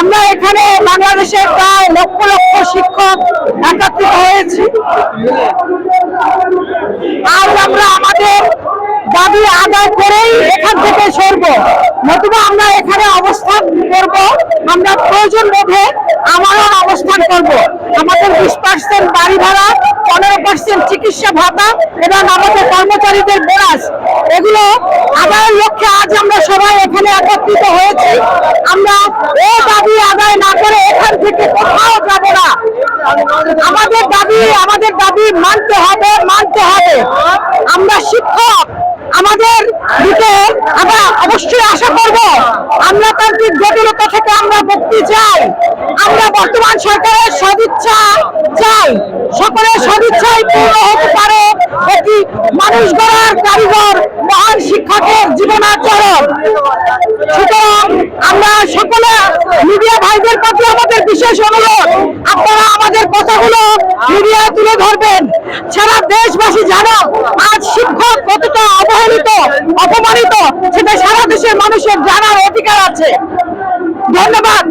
আমরা এখানে বাংলাদেশের প্রায় লক্ষ লক্ষ শিক্ষক একত্রিত হয়েছি। আজ আমরা আমাদের দাবি আদায় করেই এখান থেকে সরবো। নতুবা আমরা এখানে অবস্থান করব। আমরা প্রয়োজন বোধে আমারও অবস্থান করব। আমাদের বিশ পার্সেন্ট বাড়ি ভাড়া, পনেরো পার্সেন্ট চিকিৎসা ভাতা এবং আমাদের কর্মচারীদের বোনাস এগুলো আদায়ের লক্ষ্যে আজ আমরা সবাই এখানে একত্রিত হয়েছি। আমরা ও দাবি আদায় না করে এখান থেকে কোথাও যাব না। আমাদের দাবি আমাদের দাবি মানতে হবে মানতে হবে। আমরা শিক্ষক, আমাদের দিকে আমরা অবশ্যই আশা করব। আমরা তান্ত্রিক জটিলতা থেকে আমরা মুক্তি চাই। আমরা বর্তমান সরকারের সদিচ্ছা চাই। সকলের সদিচ্ছাই পূর্ণ হতে পারে। এটি মানুষ কারিগর, মহান শিক্ষকের জীবনাচরণ। সুতরাং আমরা সকলে মিডিয়া ভাইদের প্রতি আমাদের বিশেষ অনুরোধ, আপনারা আমাদের কথাগুলো মিডিয়ায় তুলে ধরবেন। সারা দেশবাসী জানো আজ শিক্ষক কতটা অবহেলিত, অপমানিত, সেটা সারা দেশের মানুষের জানার অধিকার আছে। ধন্যবাদ।